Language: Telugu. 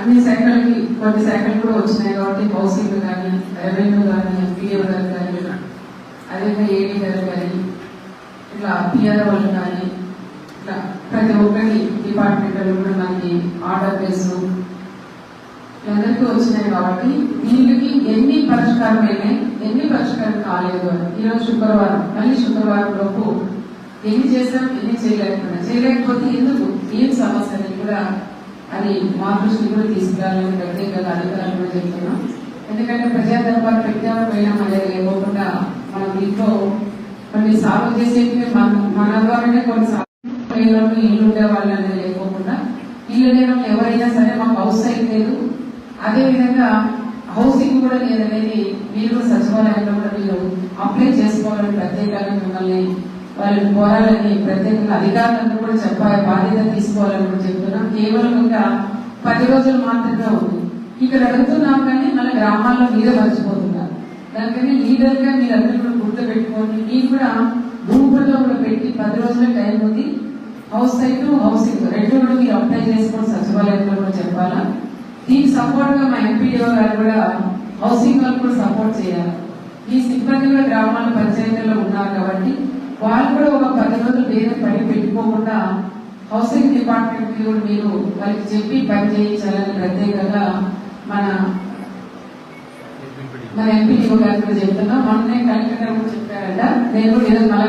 అన్ని సైకిల్కి కొన్ని సైకిల్ కూడా వచ్చినాయి కాబట్టి హౌసింగ్ కానీ రెవెన్యూ కానీ ఎంపీఏ గారు కానీ అదేవిధంగా ఏడీ గారు కానీ ఇట్లా పిఆర్ వాళ్ళు కానీ ఇట్లా ప్రతి ఒక్కరి డిపార్ట్మెంట్లో కూడా మనకి ఆర్డర్ బేస్ అందరికీ వచ్చినాయి కాబట్టి దీనికి ఎన్ని పరిష్కారం అయినాయి ఎన్ని పరిష్కారం కాలేదు అని. ఈరోజు శుక్రవారం మళ్ళీ శుక్రవారం లోపు ఎన్ని చేసాం ఎన్ని చేయలేకపోయినా. చేయలేకపోతే ఎందుకు? ఏం సమస్య అని కూడా అది మా దృష్టి కూడా తీసుకురావాలని ప్రత్యేకంగా అధికారులు కూడా చెప్తున్నాం. ఎందుకంటే ప్రజా దర్బార్ పెట్టాము పోయినా అనేది లేకోకుండా మనం ఇంట్లో కొన్ని సాగు చేసేవి మన మన ద్వారానే కొన్ని సాగు ఇల్లు ఉండే వాళ్ళు అనేది లేకోకుండా ఇల్లు లేని ఎవరైనా సరే మాకు హౌస్ సైట్ లేదు. అదేవిధంగా హౌసింగ్ కూడా లేదనేది మీరు సచివాలయంలో కూడా మీరు అప్లై చేసుకోవాలని ప్రత్యేకంగా మిమ్మల్ని వాళ్ళని ప్రతి ప్రత్యేకంగా అధికారులను కూడా చెప్పాలి బాధ్యత తీసుకోవాలని కూడా చెప్తున్నాం. కేవలం ఇంకా పది రోజులు మాత్రమే ఉంది. ఇక్కడ అడుగుతున్నాం కానీ మన గ్రామాల్లో మీద మర్చిపోతున్నారు. దానికని లీడర్గా మీరు అందరూ కూడా గుర్తుపెట్టుకోండి. మీకు కూడా భూముల్లో కూడా పెట్టి పది రోజుల టైం ఉంది. House site housing. రెండు కూడా మీరు అప్లై చేసుకొని సచివాలయంలో కూడా చెప్పాలా? దీనికి సపోర్ట్గా మా ఎంపీడీఓ గారు కూడా హౌసింగ్ వాళ్ళు కూడా సపోర్ట్ చేయాలి. ఈ సిబ్బంది కూడా గ్రామాల పంచాయతీల్లో ఉన్నారు కాబట్టి వాళ్ళు కూడా ఒక పది పని పెట్టుకోకుండా హౌసింగ్ డిపార్ట్మెంట్ కూడా మీరు వాళ్ళకి చెప్పి పని చేయించాలని ప్రత్యేకంగా మన మన ఎంపీ గారు కూడా చెప్తున్నా. మొన్నే కలెక్టర్ గారు కూడా చెప్పారట. నేను కూడా ఈరోజు మళ్ళీ